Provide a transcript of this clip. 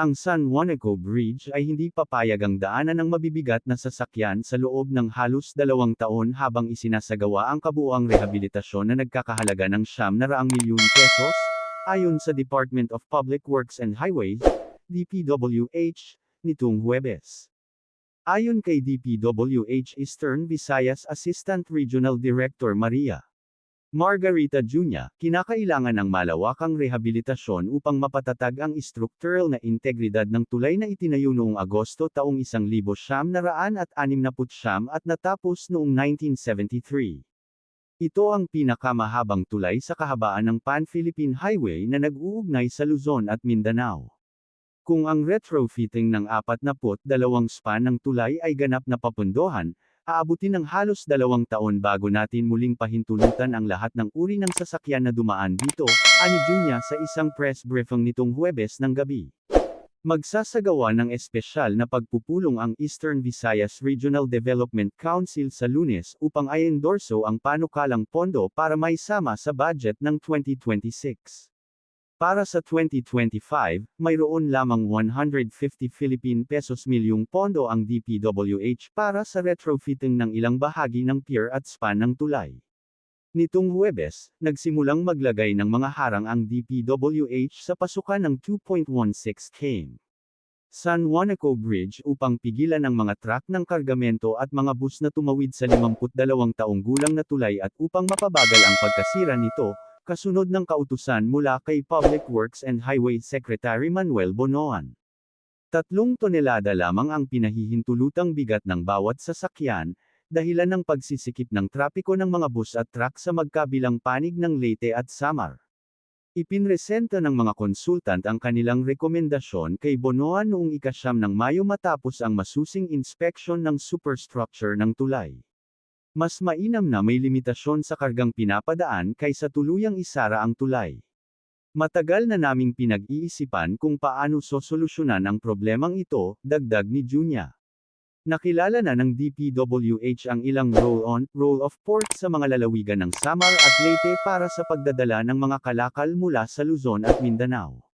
Ang San Juanico Bridge ay hindi papayag ang daanan ng mabibigat na sasakyan sa loob ng halos dalawang taon habang isinasagawa ang kabuuang rehabilitasyon na nagkakahalaga ng siyam na raang milyon pesos, ayon sa Department of Public Works and Highways, DPWH, nitong Huwebes. Ayon kay DPWH Eastern Visayas Assistant Regional Director Maria Margarita Jr., kinakailangan ng malawakang rehabilitasyon upang mapatatag ang structural na integridad ng tulay na itinayo noong Agosto taong 1969 at natapos noong 1973. Ito ang pinakamahabang tulay sa kahabaan ng Pan-Philippine Highway na nag-uugnay sa Luzon at Mindanao. Kung ang retrofitting ng 42 span ng tulay ay ganap na papundohan, aabutin ng halos dalawang taon bago natin muling pahintulutan ang lahat ng uri ng sasakyan na dumaan dito, ani Junya sa isang press briefing nitong Huwebes ng gabi. Magsasagawa ng espesyal na pagpupulong ang Eastern Visayas Regional Development Council sa lunes upang i-endorso ang panukalang pondo para maisama sa budget ng 2026. Para sa 2025, mayroon lamang 150 Philippine pesos milyong pondo ang DPWH para sa retrofitting ng ilang bahagi ng pier at span ng tulay. Nitong Huwebes, nagsimulang maglagay ng mga harang ang DPWH sa pasukan ng 2.16 km. San Juanico Bridge upang pigilan ang mga truck ng kargamento at mga bus na tumawid sa 52 taong gulang na tulay at upang mapabagal ang pagkasira nito, kasunod ng kautusan mula kay Public Works and Highway Secretary Manuel Bonoan. Tatlong tonelada lamang ang pinahihintulutang bigat ng bawat sasakyan, dahilan ng pagsisikip ng trapiko ng mga bus at truck sa magkabilang panig ng Leyte at Samar. Ipinresenta ng mga konsultant ang kanilang rekomendasyon kay Bonoan noong ikasyam ng Mayo matapos ang masusing inspeksyon ng superstructure ng tulay. Mas mainam na may limitasyon sa kargang pinapadaan kaysa tuluyang isara ang tulay. Matagal na naming pinag-iisipan kung paano sosolusyonan ang problemang ito, dagdag ni Junya. Nakilala na ng DPWH ang ilang roll-on, roll-off port sa mga lalawigan ng Samar at Leyte para sa pagdadala ng mga kalakal mula sa Luzon at Mindanao.